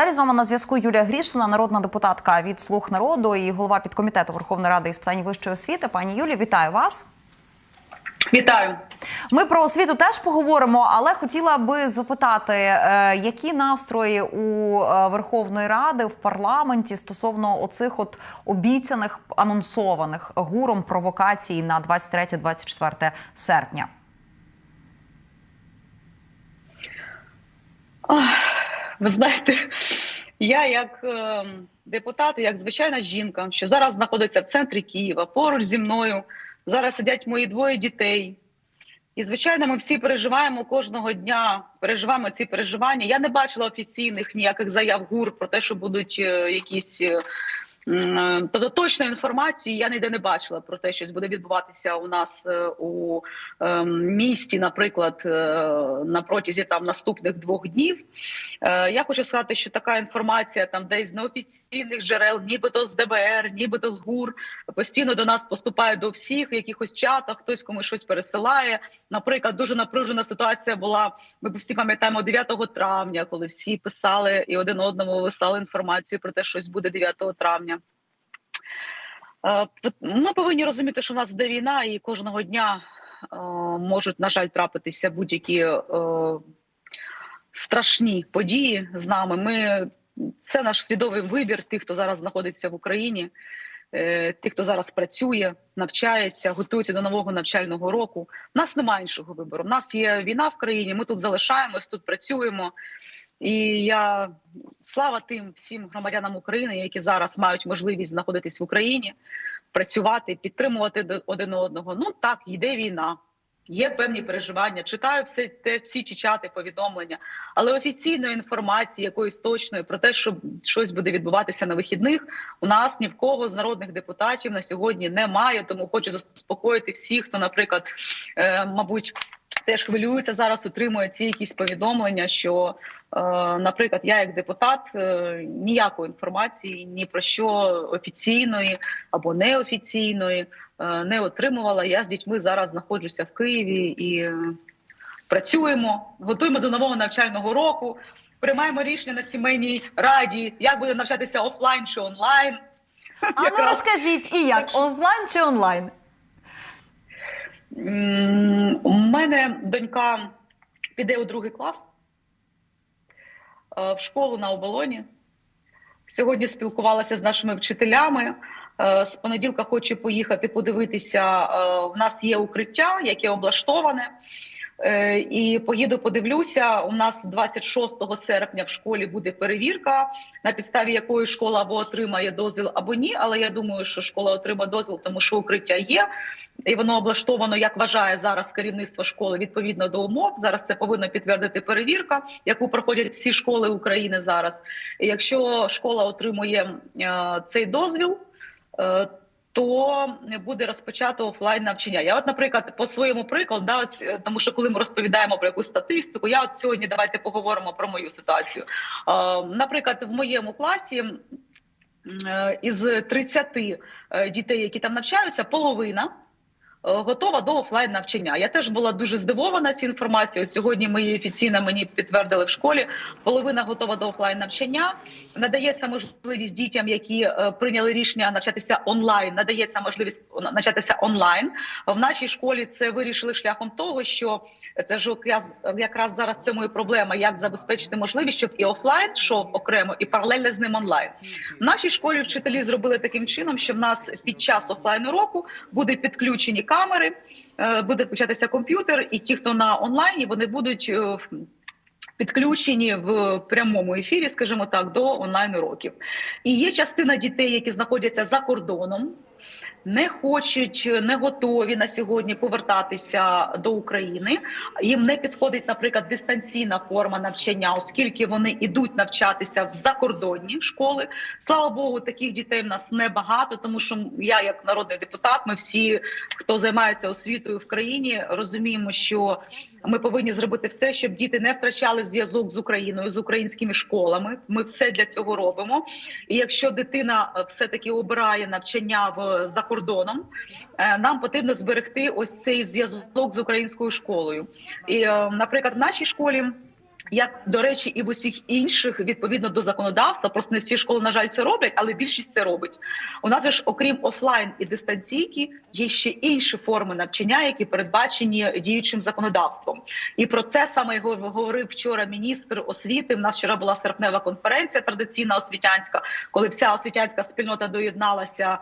Далі з вами на зв'язку Юлія Грішина, народна депутатка від Слуг народу і голова підкомітету Верховної Ради із питань вищої освіти. Пані Юлі, вітаю вас. Вітаю. Ми про освіту теж поговоримо, але хотіла би запитати, е, які настрої у е, Верховної Ради в парламенті стосовно оцих от обіцяних анонсованих гуром провокацій на 23-24 серпня. Ох, Ви знаєте, я як е, депутат, як звичайна жінка, що зараз знаходиться в центрі Києва, поруч зі мною зараз сидять мої двоє дітей. І, звичайно, ми всі переживаємо кожного дня, переживаємо ці переживання. Я не бачила офіційних ніяких заяв ГУР про те, що будуть е, якісь. Е, точної інформації я ніде не бачила про те, що буде відбуватися у нас е, у е, місті, наприклад, на протязі там наступних двох днів. Я хочу сказати, що така інформація там десь з неофіційних джерел, нібито з ДБР, нібито з ГУР, постійно до нас поступає до всіх в якихось чатах, хтось комусь щось пересилає. Наприклад, дуже напружена ситуація була. Ми всі пам'ятаємо 9 травня, коли всі писали і один одному висали інформацію про те, що щось буде 9 травня. Е, Ми повинні розуміти, що в нас йде війна, і кожного дня е, можуть, на жаль, трапитися будь-які е, страшні події з нами. Ми це наш свідомий вибір, тих, хто зараз знаходиться в Україні, тих, хто зараз працює, навчається, готується до нового навчального року. У нас немає іншого вибору. У нас є війна в країні. Ми тут залишаємось, тут працюємо. І я слава тим всім громадянам України, які зараз мають можливість знаходитись в Україні, працювати, підтримувати один одного. Ну так, йде війна. Є певні переживання, читаю все те, всі чати, повідомлення, але офіційної інформації якоїсь точної про те, що щось буде відбуватися на вихідних, у нас ні в кого з народних депутатів на сьогодні немає. Тому хочу заспокоїти всіх, хто, наприклад, е, мабуть. Теж хвилюються зараз, отримує ці якісь повідомлення, що, е, наприклад, я як депутат е, ніякої інформації ні про що офіційної або неофіційної е, не отримувала. Я з дітьми зараз знаходжуся в Києві і працюємо, готуємо до нового навчального року, приймаємо рішення на сімейній раді, як буде навчатися офлайн чи онлайн. А ну розкажіть, і як офлайн чи онлайн? Мене донька піде у другий клас е, в школу на оболоні. Сьогодні спілкувалася з нашими вчителями. Е, З понеділка хочу поїхати подивитися. У нас є укриття, яке облаштоване. Е, І поїду, подивлюся. У нас 26 серпня в школі буде перевірка, на підставі якої школа або отримає дозвіл, або ні. Але я думаю, що школа отримає дозвіл, тому що укриття є, і воно облаштовано, як вважає зараз керівництво школи, відповідно до умов. Зараз це повинна підтвердити перевірка, яку проходять всі школи України зараз. І якщо школа отримує е, цей дозвіл. То буде розпочато офлайн навчання. Я, от, наприклад, по своєму прикладу, да, от, е, тому що коли ми розповідаємо про якусь статистику, я от сьогодні давайте поговоримо про мою ситуацію. Е, наприклад, в моєму класі е, із 30 е, дітей, які там навчаються, половина. Е, Готова до офлайн навчання. Я теж була дуже здивована цією інформацією. От сьогодні ми її офіційно мені підтвердили в школі. Половина готова до офлайн навчання. Надається можливість дітям, які е, прийняли рішення навчатися онлайн. Надається можливість навчатися онлайн. В нашій школі це вирішили шляхом того, що це ж якраз, зараз цьому і проблема, як забезпечити можливість, щоб і офлайн йшов окремо, і паралельно з ним онлайн. В нашій школі вчителі зробили таким чином, що в нас під час офлайн уроку буде підключені камери, е, буде включатися комп'ютер, і ті, хто на онлайні, вони будуть. е, Підключені в прямому ефірі, скажімо так, до онлайн уроків. І є частина дітей, які знаходяться за кордоном, не хочуть, не готові на сьогодні повертатися до України. Їм не підходить, наприклад, дистанційна форма навчання, оскільки вони йдуть навчатися в закордонні школи. Слава Богу, таких дітей в нас небагато, тому що я, як народний депутат, ми всі, хто займається освітою в країні, розуміємо, що ми повинні зробити все, щоб діти не втрачали зв'язок з Україною, з українськими школами. Ми все для цього робимо. І якщо дитина все таки обирає навчання в за кордоном, е, нам потрібно зберегти ось цей зв'язок з українською школою. І, е, наприклад, в нашій школі. Як до речі, і в усіх інших відповідно до законодавства, просто не всі школи, на жаль, це роблять, але більшість це робить. У нас же ж, окрім офлайн і дистанційки, є ще інші форми навчання, які передбачені діючим законодавством. І про це саме й гов- говорив вчора міністр освіти. У нас вчора була серпнева конференція традиційна освітянська, коли вся освітянська спільнота доєдналася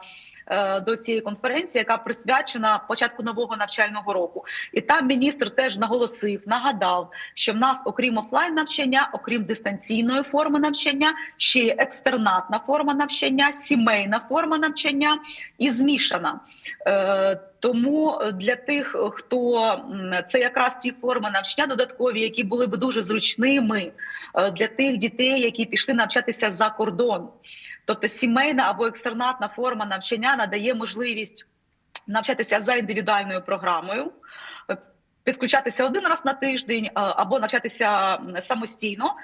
до цієї конференції, яка присвячена початку нового навчального року. І там міністр теж наголосив, нагадав, що в нас, окрім офлайн навчання, окрім дистанційної форми навчання, ще є екстернатна форма навчання, сімейна форма навчання і змішана. Е, тому для тих, хто це якраз ті форми навчання додаткові, які були б дуже зручними е, для тих дітей, які пішли навчатися за кордон. Тобто сімейна або екстернатна форма навчання надає можливість навчатися за індивідуальною програмою. е, Підключатися один раз на тиждень е, або навчатися самостійно,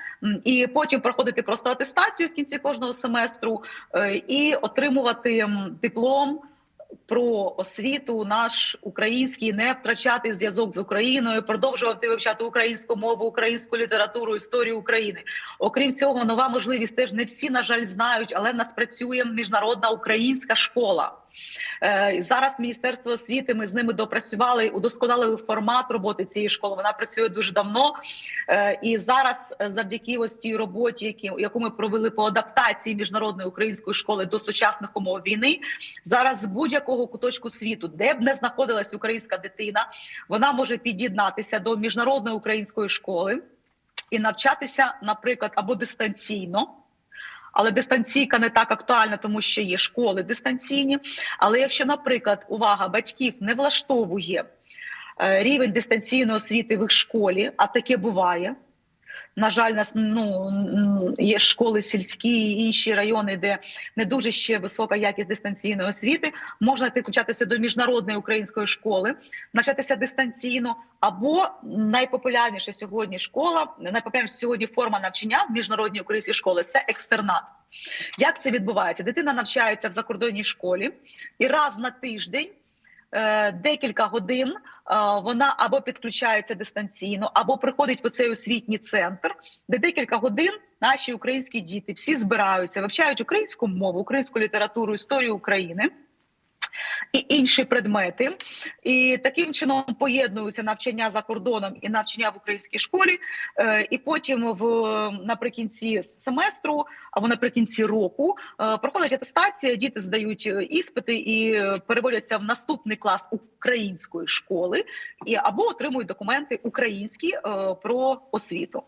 і потім проходити просто атестацію в кінці кожного семестру е, і отримувати диплом про освіту наш український, не втрачати зв'язок з Україною, продовжувати вивчати українську мову, українську літературу, історію України. Окрім цього, нова можливість теж не всі, на жаль, знають, але в нас працює міжнародна українська школа. Е, Зараз Міністерство освіти ми з ними допрацювали, удосконалили формат роботи цієї школи. Вона працює дуже давно. Е, І зараз, е, завдяки ось тій роботі, яку ми провели по адаптації міжнародної української школи до сучасних умов війни, зараз з будь-якого куточку світу, де б не знаходилась українська дитина, вона може під'єднатися до міжнародної української школи і навчатися, наприклад, або дистанційно. Але дистанційка не так актуальна, тому що є школи дистанційні. Але якщо, наприклад, увага батьків не влаштовує е, рівень дистанційної освіти в їх школі, а таке буває. На жаль, нас ну є школи сільські і інші райони, де не дуже ще висока якість дистанційної освіти. Можна підключатися до міжнародної української школи, навчатися дистанційно, або найпопулярніша сьогодні школа, найпопулярніша сьогодні форма навчання в міжнародній українській школі це екстернат. Як це відбувається? Дитина навчається в закордонній школі і раз на тиждень. Е, Декілька годин е, вона або підключається дистанційно, або приходить в цей освітній центр, де декілька годин наші українські діти всі збираються, вивчають українську мову, українську літературу, історію України. І інші предмети, і таким чином поєднуються навчання за кордоном і навчання в українській школі. Е, І потім в наприкінці семестру або наприкінці року е, проходить атестація, діти здають е, іспити і переводяться в наступний клас української школи, і або отримують документи українські про освіту.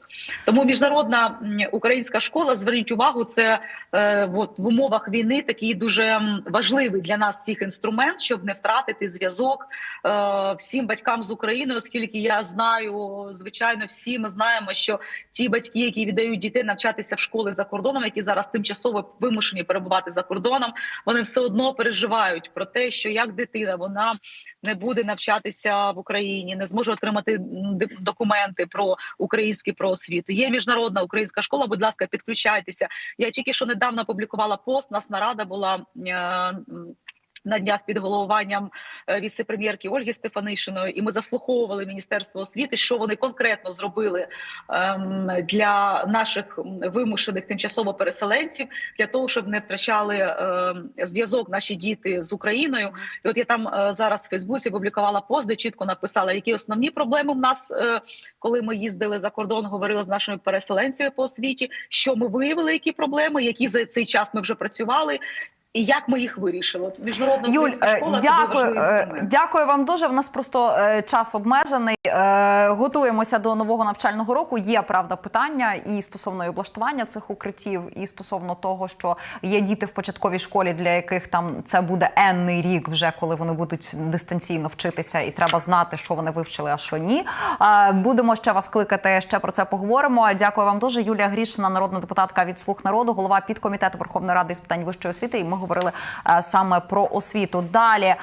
Тому міжнародна українська школа, зверніть увагу, це от в умовах війни такий дуже важливий для нас всіх інструмент, щоб не втратити зв'язок е, всім батькам з України, оскільки я знаю, звичайно, всі ми знаємо, що ті батьки, які віддають дітей навчатися в школи за кордоном, які зараз тимчасово вимушені перебувати за кордоном, вони все одно переживають про те, що як дитина вона не буде навчатися в Україні, не зможе отримати документи про український про освіту. Є міжнародна українська школа. Будь ласка, підключайтеся. Я тільки що недавно публікувала пост. Нас нарада була. е, на днях під головуванням е, віце-прем'єрки Ольги Стефанишиної, і ми заслуховували Міністерство освіти, що вони конкретно зробили ем, для наших вимушених тимчасово переселенців, для того, щоб не втрачали ем, зв'язок наші діти з Україною. І от я там е, зараз в Фейсбуці публікувала пост, де чітко написала, які основні проблеми в нас, е, коли ми їздили за кордон, говорили з нашими переселенцями по освіті. Що ми виявили, які проблеми, які за цей час ми вже працювали. І як ми їх вирішили? Міжнародна Юль, е, школа дякую, е, дякую вам дуже. В нас просто е, час обмежений. Готуємося до нового навчального року. Є правда питання і стосовно облаштування цих укриттів, і стосовно того, що є діти в початковій школі, для яких там це буде енний рік, вже коли вони будуть дистанційно вчитися, і треба знати, що вони вивчили, а що ні. Будемо ще вас кликати. Ще про це поговоримо. Дякую вам дуже. Юлія Грішина, народна депутатка від Слуг народу, голова підкомітету Верховної Ради з питань вищої освіти. І ми говорили е, саме про освіту. Далі